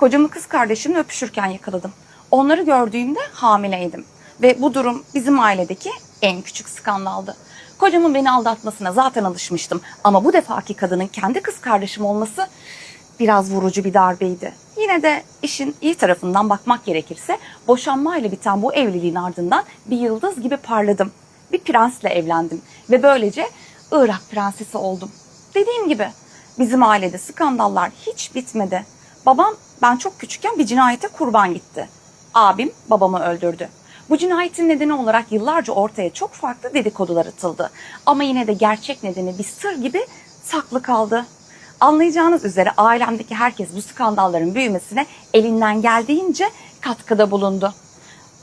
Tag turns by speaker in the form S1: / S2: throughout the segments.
S1: Kocamı kız kardeşimle öpüşürken yakaladım. Onları gördüğümde hamileydim. Ve bu durum bizim ailedeki en küçük skandaldı. Kocamın beni aldatmasına zaten alışmıştım. Ama bu defaki kadının kendi kız kardeşim olması biraz vurucu bir darbeydi. Yine de işin iyi tarafından bakmak gerekirse boşanmayla biten bu evliliğin ardından bir yıldız gibi parladım. Bir prensle evlendim ve böylece Irak prensesi oldum. Dediğim gibi bizim ailede skandallar hiç bitmedi. Babam ben çok küçükken bir cinayete kurban gitti. Abim babamı öldürdü. Bu cinayetin nedeni olarak yıllarca ortaya çok farklı dedikodular atıldı. Ama yine de gerçek nedeni bir sır gibi saklı kaldı. Anlayacağınız üzere ailemdeki herkes bu skandalların büyümesine elinden geldiğince katkıda bulundu.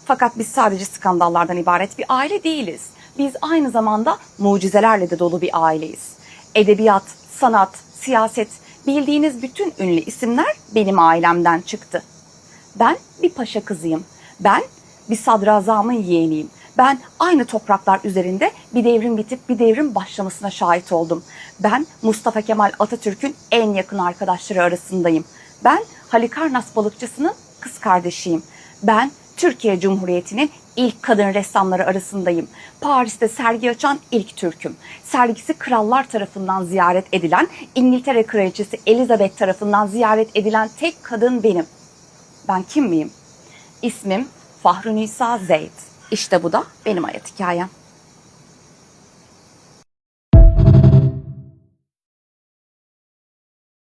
S1: Fakat biz sadece skandallardan ibaret bir aile değiliz. Biz aynı zamanda mucizelerle de dolu bir aileyiz. Edebiyat, sanat, siyaset, bildiğiniz bütün ünlü isimler benim ailemden çıktı. Ben bir paşa kızıyım. Ben bir sadrazamın yeğeniyim. Ben aynı topraklar üzerinde bir devrim bitip bir devrim başlamasına şahit oldum. Ben Mustafa Kemal Atatürk'ün en yakın arkadaşları arasındayım. Ben Halikarnas balıkçısının kız kardeşiyim. Ben Türkiye Cumhuriyeti'nin ilk kadın ressamları arasındayım. Paris'te sergi açan ilk Türk'üm. Sergisi krallar tarafından ziyaret edilen, İngiltere Kraliçesi Elizabeth tarafından ziyaret edilen tek kadın benim. Ben kim miyim? İsmim Fahru Nisa Zeyd. İşte bu da benim hayat hikayem.